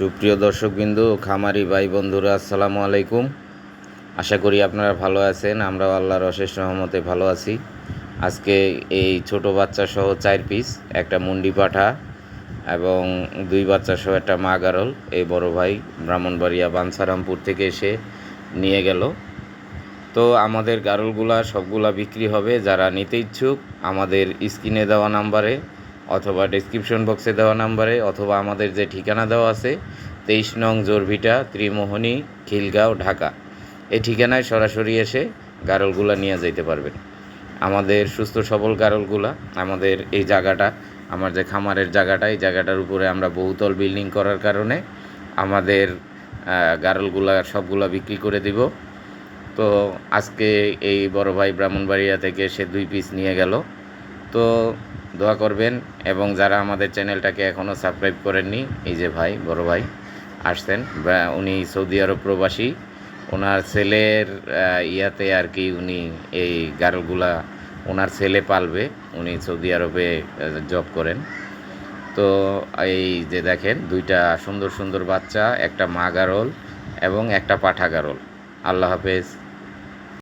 সুপ্রিয় দর্শকবিন্দু, খামারি ভাই বন্ধুরা আসসালামু আলাইকুম। আশা করি আপনারা ভালো আছেন, আমরাও আল্লাহর অশেষ রহমতে ভালো আছি। আজকে এই ছোট বাচ্চা সহ চার পিস, একটা মুন্ডি পাঠা এবং দুই বাচ্চা সহ একটা মা গারল। এই বড় ভাই ব্রাহ্মণবাড়িয়া বাঞ্ছারামপুর থেকে এসে নিয়ে গেল। তো আমাদের গারলগুলা সবগুলা বিক্রি হবে, যারা নিতে ইচ্ছুক, আমাদের স্ক্রিনে দেওয়া নাম্বারে অথবা ডেসক্রিপশন বক্সে দেওয়া নাম্বারে অথবা আমাদের যে ঠিকানা দেওয়া আছে, তেইশ নং জোরভিটা, ত্রিমোহনী, খিলগাঁও, ঢাকা। এই ঠিকানায় সরাসরি এসে গারলগুলা নিয়ে যাইতে পারবেন। আমাদের সুস্থ সবল গারলগুলা, আমাদের এই জায়গাটা, আমার যে খামারের জায়গাটা, এই জায়গাটার উপরে আমরা বহুতল বিল্ডিং করার কারণে আমাদের গারলগুলা সবগুলা বিক্রি করে দিব। তো আজকে এই বড় ভাই ব্রাহ্মণবাড়িয়া থেকে সে দুই পিস নিয়ে গেল। তো দোয়া করবেন এবং যারা আমাদের চ্যানেলটাকে এখনও সাবস্ক্রাইব করেননি, এই যে ভাই, বড় ভাই আসছেন, বা- উনি সৌদি আরব প্রবাসী, ওনার ছেলের ইয়াতে আর কি উনি এই গারলগুলা ওনার ছেলে পালবে, উনি সৌদি আরবে জব করেন। তো এই যে দেখেন, দুইটা সুন্দর সুন্দর বাচ্চা, একটা মা গারল এবং একটা পাঠা গারল। আল্লাহ হাফেজ।